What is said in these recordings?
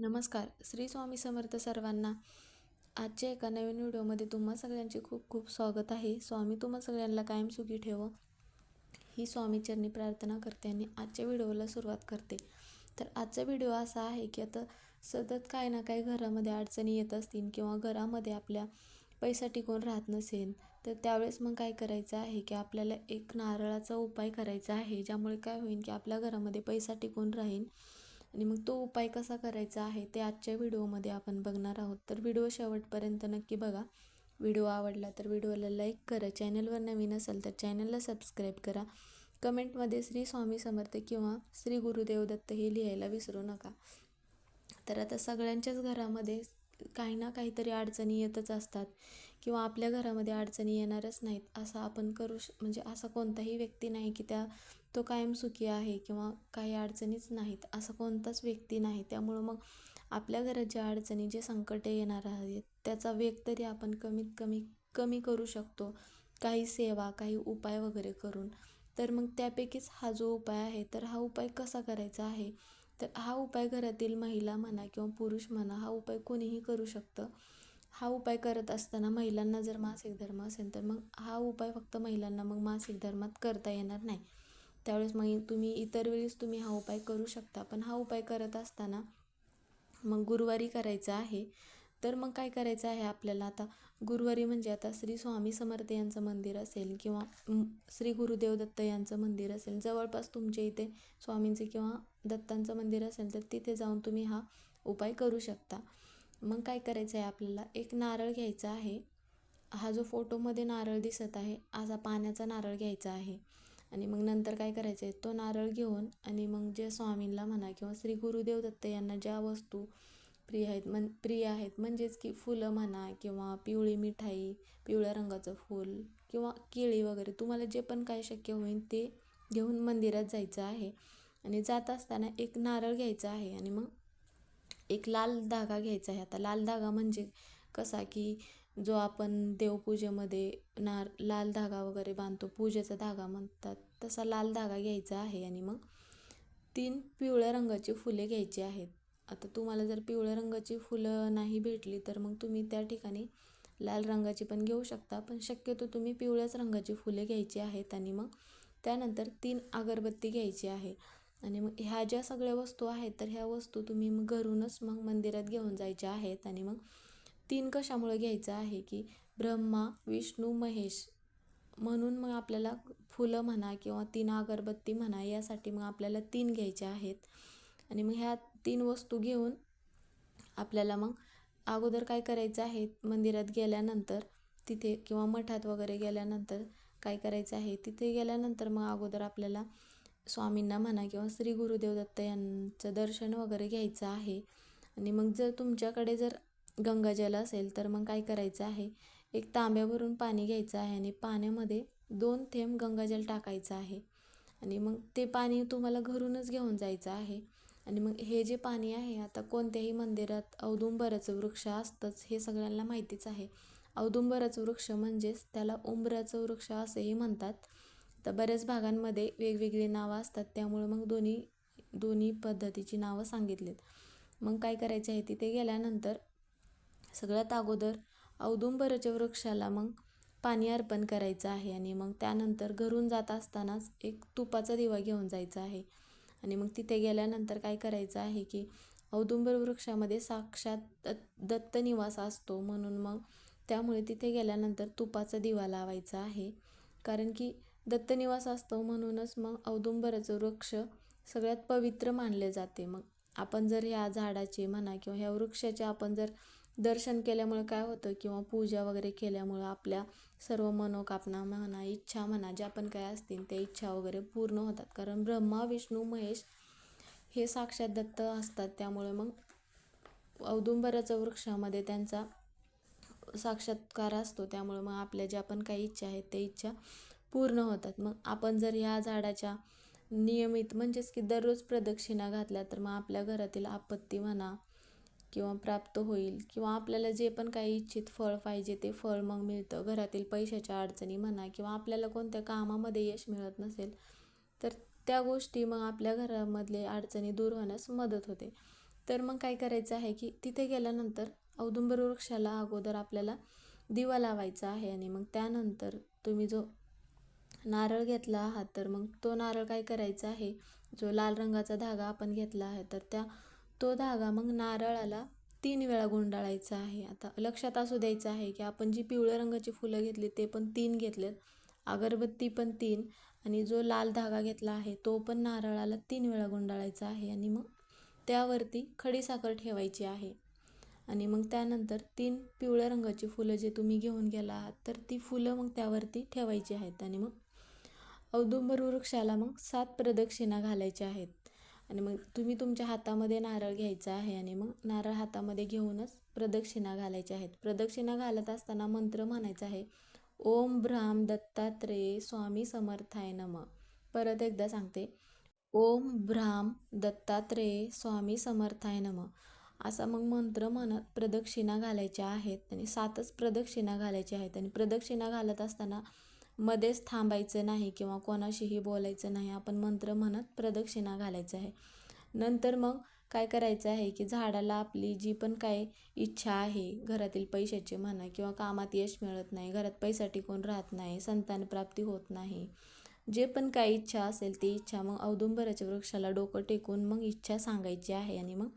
नमस्कार. श्री स्वामी समर्थ सर्वांना आजच्या एका नवीन व्हिडिओमध्ये तुम्हा सगळ्यांचे खूप खूप स्वागत आहे. स्वामी तुम्हा सगळ्यांना कायम सुखी ठेव. ही स्वामीचरणी प्रार्थना करते आणि आजच्या व्हिडिओला सुरुवात करते. तर आजचा व्हिडिओ असा आहे की आता सतत काय ना काय घरामध्ये अडचणी येत असतील किंवा घरामध्ये आपल्या पैसा टिकून राहत नसेल तर त्यावेळेस मग काय करायचं आहे की आपल्याला एक नारळाचा उपाय करायचा आहे ज्यामुळे काय होईल की आपल्या घरामध्ये पैसा टिकून राहील. आणि मग तो उपाय कसा करायचा आहे ते आजच्या व्हिडिओमध्ये आपण बघणार आहोत. तर व्हिडिओ शेवटपर्यंत नक्की बघा. व्हिडिओ आवडला तर व्हिडिओला लाईक करा. चॅनलवर नवीन असेल तर चॅनलला सबस्क्राईब करा. कमेंटमध्ये श्री स्वामी समर्थ किंवा श्री गुरुदेव दत्त हे लिहायला विसरू नका. तर आता सगळ्यांच्याच घरामध्ये काही ना काहीतरी अडचणी येतच असतात किंवा आपल्या घरामध्ये अडचणी येणारच नाहीत असं आपण करू श म्हणजे असा कोणताही व्यक्ती नाही की त्या तो कायम सुखी आहे किंवा काही अडचणीच नाहीत असं कोणताच व्यक्ती नाही. त्यामुळं मग आपल्या घरात ज्या अडचणी जे संकटे येणार आहेत त्याचा वेग तरी आपण कमीत कमी कमी करू शकतो. काही सेवा काही उपाय वगैरे करून. तर मग त्यापैकीच हा जो उपाय आहे तर हा उपाय कसा करायचा आहे? तर हा उपाय घरातील महिला म्हणा किंवा पुरुष म्हणा हा उपाय कोणीही करू शकतं. हा उपाय करत असताना महिलांना जर मासिक धर्म असेल तर मग हा उपाय फक्त महिलांना मग मासिक धर्मात करता येणार नाही. त्यावेळेस मग तुम्ही इतर वेळेस तुम्ही हा उपाय करू शकता. पण हा उपाय करत असताना मग गुरुवारी करायचा आहे. तर मग काय करायचं आहे आपल्याला आता? गुरुवारी म्हणजे आता श्री स्वामी समर्थ यांचं मंदिर असेल किंवा श्री गुरुदेव दत्त यांचं मंदिर असेल जवळपास तुमच्या इथे स्वामींचे किंवा दत्तांचं मंदिर असेल तर तिथे जाऊन तुम्ही हा उपाय करू शकता. मग काय करायचं आहे आपल्याला? एक नारळ घ्यायचा आहे. हा जो फोटोमध्ये नारळ दिसत आहे असा पाण्याचा नारळ घ्यायचा आहे. आणि मग नंतर काय करायचं आहे तो नारळ घेऊन आणि मग जे स्वामींना म्हणा किंवा श्री गुरुदेव दत्त यांना ज्या वस्तू प्रिय आहेत मन प्रिय आहेत. म्हणजेच की फुलं म्हणा किंवा पिवळी मिठाई पिवळ्या रंगाचं फूल किंवा केळी वगैरे तुम्हाला जे पण काय शक्य होईल ते घेऊन मंदिरात जायचं आहे. आणि जात असताना एक नारळ घ्यायचा आहे आणि मग एक लाल धागा घ्यायचा आहे. आता लाल धागा म्हणजे कसा की जो आपण देवपूजेमध्ये नार लाल धागा वगैरे बांधतो पूजेचा धागा म्हणतात तसा लाल धागा घ्यायचा आहे. आणि मग तीन पिवळ्या रंगाची फुले घ्यायची आहेत. आता तुम्हाला जर पिवळ्या रंगाची फुलं नाही भेटली तर मग तुम्ही त्या ठिकाणी लाल रंगाची पण घेऊ शकता. पण शक्यतो तुम्ही पिवळ्याच रंगाची फुले घ्यायची आहेत आणि मग त्यानंतर तीन अगरबत्ती घ्यायची आहे. आणि मग ह्या ज्या सगळ्या वस्तू आहेत तर ह्या वस्तू तुम्ही मग घरूनच मग मंदिरात घेऊन जायच्या आहेत. आणि मग तीन कशामुळे घ्यायचं आहे की ब्रह्मा विष्णू महेश म्हणून मग आपल्याला फुलं म्हणा किंवा तीन अगरबत्ती म्हणा यासाठी मग आपल्याला तीन घ्यायच्या आहेत. आणि मग ह्या तीन वस्तू घेऊन आपल्याला मग अगोदर काय करायचं आहे? मंदिरात गेल्यानंतर तिथे किंवा मठात वगैरे गेल्यानंतर काय करायचं आहे? तिथे गेल्यानंतर मग अगोदर आपल्याला स्वामींना म्हणा किंवा श्री गुरुदेव दत्त यांचं दर्शन वगैरे घ्यायचं आहे. आणि मग जर तुमच्याकडे जर गंगाजल असेल तर मग काय करायचं आहे? एक तांब्यावरून पाणी घ्यायचं आहे आणि पाण्यामध्ये दोन थेंब गंगाजल टाकायचं आहे. आणि मग ते पाणी तुम्हाला घरूनच घेऊन जायचं आहे. आणि मग हे जे पाणी आहे आता कोणत्याही मंदिरात औदुंबराचं वृक्ष असतंच हे सगळ्यांना माहितीच आहे. औदुंबराचं वृक्ष म्हणजेच त्याला उंबराचं वृक्ष असेही म्हणतात. तर बऱ्याच भागांमध्ये वेगवेगळी नावं असतात त्यामुळं मग दोन्ही दोन्ही पद्धतीची नावं सांगितलीत. मग काय करायचे आहे तिथे गेल्यानंतर सगळ्यात अगोदर औदुंबराच्या वृक्षाला मग पाणी अर्पण करायचं आहे आणि मग त्यानंतर घरून जात असतानाच एक तुपाचा दिवा घेऊन जायचा आहे. आणि मग तिथे गेल्यानंतर काय करायचं आहे की औदुंबर वृक्षामध्ये साक्षात दत्त निवास असतो. म्हणून मग त्यामुळे तिथे गेल्यानंतर तुपाचा दिवा लावायचा आहे. कारण की दत्तनिवास असतो म्हणूनच मग औदुंबराचं वृक्ष सगळ्यात पवित्र मानले जाते. मग आपण जर ह्या झाडाचे म्हणा किंवा ह्या वृक्षाचे आपण जर दर्शन केल्यामुळे काय होतं किंवा पूजा वगैरे केल्यामुळं आपल्या सर्व मनोकामना म्हणा इच्छा म्हणा ज्या पण काय असतील त्या इच्छा वगैरे पूर्ण होतात. कारण ब्रह्मा विष्णू महेश हे साक्षात दत्त असतात. त्यामुळे मग औदुंबराच्या वृक्षामध्ये त्यांचा साक्षात्कार असतो. त्यामुळे मग आपल्या ज्या पण काही इच्छा आहेत त्या इच्छा पूर्ण होतात. मग आपण जर ह्या झाडाच्या नियमित म्हणजेच की दररोज प्रदक्षिणा घातल्या तर मग आपल्या घरातील आपत्ती म्हणा किंवा प्राप्त होईल किंवा आपल्याला जे पण काही इच्छित फळ पाहिजे ते फळ मग मिळतं. घरातील पैशाच्या अडचणी म्हणा किंवा आपल्याला कोणत्या कामामध्ये यश मिळत नसेल तर त्या गोष्टी मग आपल्या घरामधले अडचणी दूर होण्यास मदत होते. तर मग काय करायचं आहे की तिथे गेल्यानंतर औदुंबर वृक्षाला अगोदर आपल्याला दिवा लावायचा आहे आणि मग त्यानंतर तुम्ही जो नारळ घेतला आहात तर मग तो नारळ काय करायचा आहे? जो लाल रंगाचा धागा आपण घेतला आहे तर त्या तो धागा मग नारळाला तीन वेळा गुंडाळायचा आहे. आता लक्षात असू द्यायचं आहे की आपण जी पिवळ्या रंगाची फुलं घेतली ते पण तीन घेतलेत. अगरबत्ती पण तीन आणि जो लाल धागा घेतला आहे तो पण नारळाला तीन वेळा गुंडाळायचा आहे आणि मग त्यावरती खडीसाखर ठेवायची आहे. आणि मग त्यानंतर तीन पिवळ्या रंगाची फुलं जे तुम्ही घेऊन गेला आहात तर ती फुलं मग त्यावरती ठेवायची आहेत आणि मग औदुंबर वृक्षाला मग सात प्रदक्षिणा घालायच्या आहेत. आणि मग तुम्ही तुमच्या हातामध्ये नारळ घ्यायचा आहे आणि मग नारळ हातामध्ये घेऊनच प्रदक्षिणा घालायच्या आहेत. प्रदक्षिणा घालत असताना मंत्र म्हणायचा आहे ओम भ्राम दत्तात्रेय स्वामी समर्थाय नम. परत एकदा सांगते ओम भ्राम दत्तात्रेय स्वामी समर्थाय नम. असा मग मंत्र म्हणत प्रदक्षिणा घालायच्या आहेत आणि सातच प्रदक्षिणा घालायच्या आहेत. आणि प्रदक्षिणा घालत असताना मध्येच थांबायचं नाही किंवा कोणाशीही बोलायचं नाही. आपण मंत्र म्हणत प्रदक्षिणा घालायचं आहे. नंतर मग काय करायचं आहे की झाडाला आपली जी पण काय इच्छा आहे घरातील पैशाची म्हणा किंवा कामात यश मिळत नाही घरात पैसा टिकून राहत नाही संतान प्राप्ती होत नाही जे पण काही इच्छा असेल ती इच्छा मग औदुंबराच्या वृक्षाला डोकं टेकून मग इच्छा सांगायची आहे आणि मग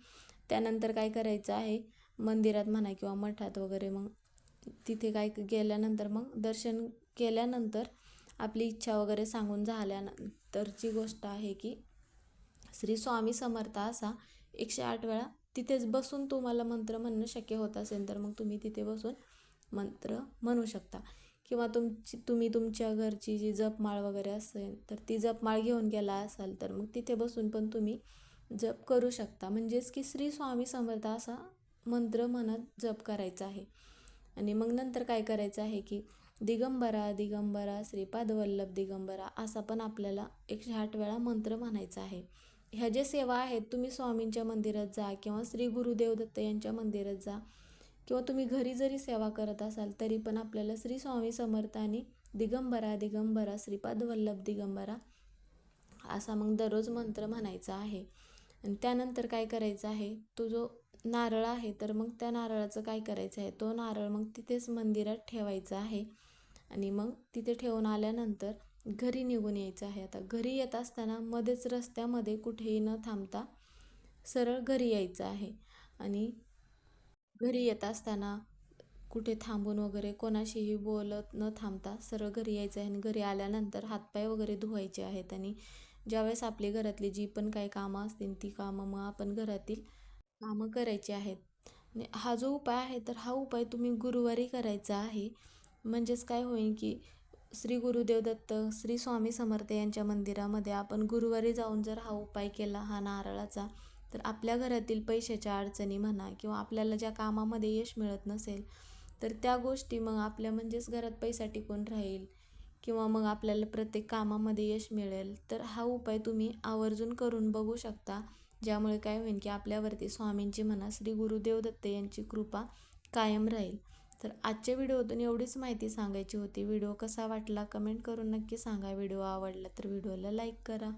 त्यानंतर काय करायचं आहे? मंदिरात म्हणा किंवा मठात वगैरे मग तिथे काय गेल्यानंतर मग दर्शन केल्यानंतर आपली इच्छा वगैरे सांगून झाल्यानंतरची गोष्ट आहे की श्री स्वामी समर्थ असा एकशे आठ वेळा तिथेच बसून तुम्हाला मंत्र म्हणणं शक्य होत असेल तर मग तुम्ही तिथे बसून मंत्र म्हणू शकता. किंवा तुमची तुम्ही तुमच्या घरची जी जपमाळ वगैरे असेल तर ती जपमाळ घेऊन गेला असाल तर मग तिथे बसून पण तुम्ही जप करू शकता. म्हणजेच की श्री स्वामी समर्थ असा मंत्र म्हणत जप करायचा आहे. आणि मग नंतर काय करायचं आहे की दिगंबरा दिगंबरा श्रीपाद वल्लभ दिगंबरा असा पण आपल्याला एकशे आठ वेळा मंत्र म्हणायचा आहे. ह्या ज्या सेवा आहेत तुम्ही स्वामींच्या मंदिरात जा किंवा श्री गुरुदेव दत्त यांच्या मंदिरात जा किंवा तुम्ही घरी जरी सेवा करत असाल तरी पण आपल्याला श्री स्वामी समर्थ आणि दिगंबरा दिगंबरा श्रीपाद वल्लभ दिगंबरा असा मग दररोज मंत्र म्हणायचा आहे. आणि त्यानंतर काय करायचं आहे तो जो नारळ आहे तर मग त्या नारळाचं काय करायचं आहे? तो नारळ मग तिथेच मंदिरात ठेवायचा आहे आणि मग तिथे ठेवून आल्यानंतर घरी निघून यायचं आहे. आता घरी येत असताना मध्येच रस्त्यामध्ये कुठेही न थांबता सरळ घरी यायचं आहे आणि घरी येत असताना कुठे थांबून वगैरे कोणाशीही बोलत न थांबता सरळ घरी यायचं आहे आणि घरी आल्यानंतर हातपाय वगैरे धुवायचे आहेत आणि ज्यावेळेस आपली घरातली जी पण काही कामं असतील ती कामं मग आपण घरातील कामं करायची आहेत. हा जो उपाय आहे तर हा उपाय तुम्ही गुरुवारी करायचा आहे. म्हणजेच काय होईल की श्री गुरुदेव दत्त श्री स्वामी समर्थ यांच्या मंदिरामध्ये आपण गुरुवारी जाऊन जर हा उपाय केला हा नारळाचा तर आपल्या घरातील पैशाच्या अडचणी म्हणा किंवा आपल्याला ज्या कामामध्ये यश मिळत नसेल तर त्या गोष्टी मग आपल्या म्हणजेच घरात पैसा टिकून राहील किंवा मग आपल्याला प्रत्येक कामामध्ये यश मिळेल. तर हा उपाय तुम्ही आवर्जून करून बघू शकता. ज्यामुळे काय होईल की आपल्यावरती स्वामींची म्हणा श्री गुरुदेव दत्त यांची कृपा कायम राहील. तर आजच्या व्हिडिओतून एवढीच माहिती सांगायची होती. व्हिडिओ कसा वाटला कमेंट करून नक्की सांगा. व्हिडिओ आवडला तर व्हिडिओला लाईक करा.